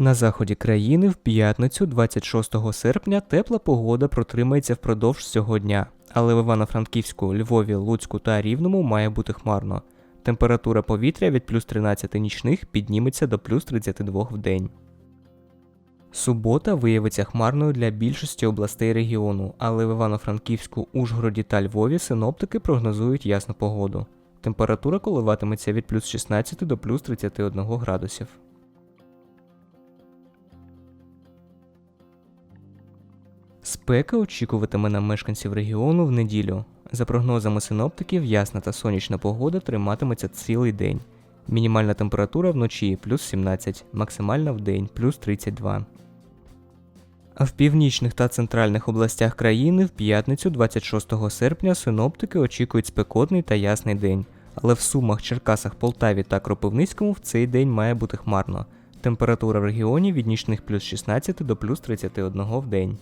На заході країни в п'ятницю, 26 серпня, тепла погода протримається впродовж цього дня, але в Івано-Франківську, Львові, Луцьку та Рівному має бути хмарно. Температура повітря від плюс 13 нічних підніметься до плюс 32 в день. Субота виявиться хмарною для більшості областей регіону, але в Івано-Франківську, Ужгороді та Львові синоптики прогнозують ясну погоду. Температура коливатиметься від плюс 16 до плюс 31 градусів. Спека очікуватиме на мешканців регіону в неділю. За прогнозами синоптиків, ясна та сонячна погода триматиметься цілий день. Мінімальна температура вночі плюс 17, максимальна в день плюс 32. А в північних та центральних областях країни в п'ятницю 26 серпня синоптики очікують спекотний та ясний день. Але в Сумах, Черкасах, Полтаві та Кропивницькому в цей день має бути хмарно. Температура в регіоні від нічних плюс 16 до плюс 31 в день.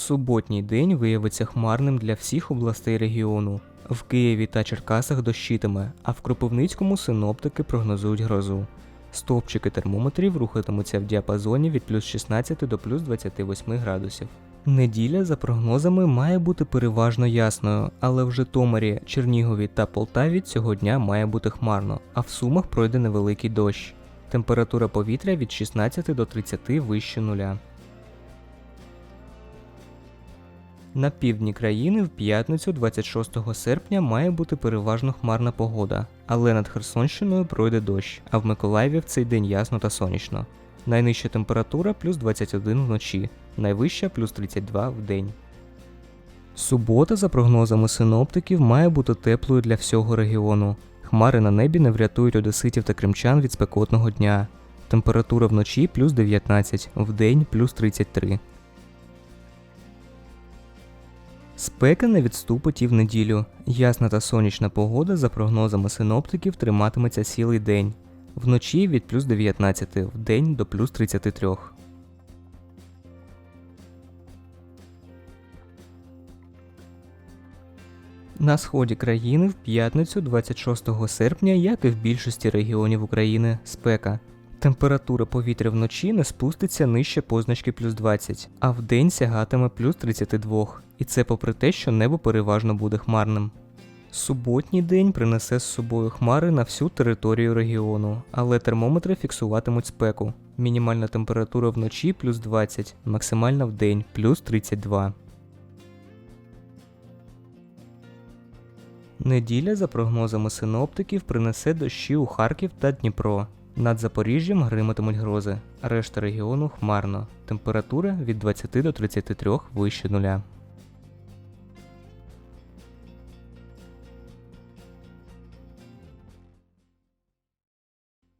Суботній день виявиться хмарним для всіх областей регіону. В Києві та Черкасах дощитиме, а в Кропивницькому синоптики прогнозують грозу. Стовпчики термометрів рухатимуться в діапазоні від плюс 16 до плюс 28 градусів. Неділя, за прогнозами, має бути переважно ясною, але в Житомирі, Чернігові та Полтаві цього дня має бути хмарно, а в Сумах пройде невеликий дощ. Температура повітря від 16 до 30 вище нуля. На півдні країни в п'ятницю 26 серпня має бути переважно хмарна погода, але над Херсонщиною пройде дощ, а в Миколаєві в цей день ясно та сонячно. Найнижча температура плюс 21 вночі, найвища плюс 32 в день. Субота, за прогнозами синоптиків, має бути теплою для всього регіону. Хмари на небі не врятують одеситів та кримчан від спекотного дня. Температура вночі плюс 19, вдень плюс 33. Спека не відступить і в неділю. Ясна та сонячна погода, за прогнозами синоптиків, триматиметься цілий день. Вночі від плюс 19, вдень до плюс 33. На сході країни в п'ятницю 26 серпня, як і в більшості регіонів України, спека. Температура повітря вночі не спуститься нижче позначки плюс 20, а вдень сягатиме плюс 32, і це попри те, що небо переважно буде хмарним. Суботній день принесе з собою хмари на всю територію регіону, але термометри фіксуватимуть спеку. Мінімальна температура вночі плюс 20, максимальна в день плюс 32. Неділя, за прогнозами синоптиків, принесе дощі у Харків та Дніпро. Над Запоріжжям гриматимуть грози, решта регіону хмарно. Температура від 20 до 33 вище нуля.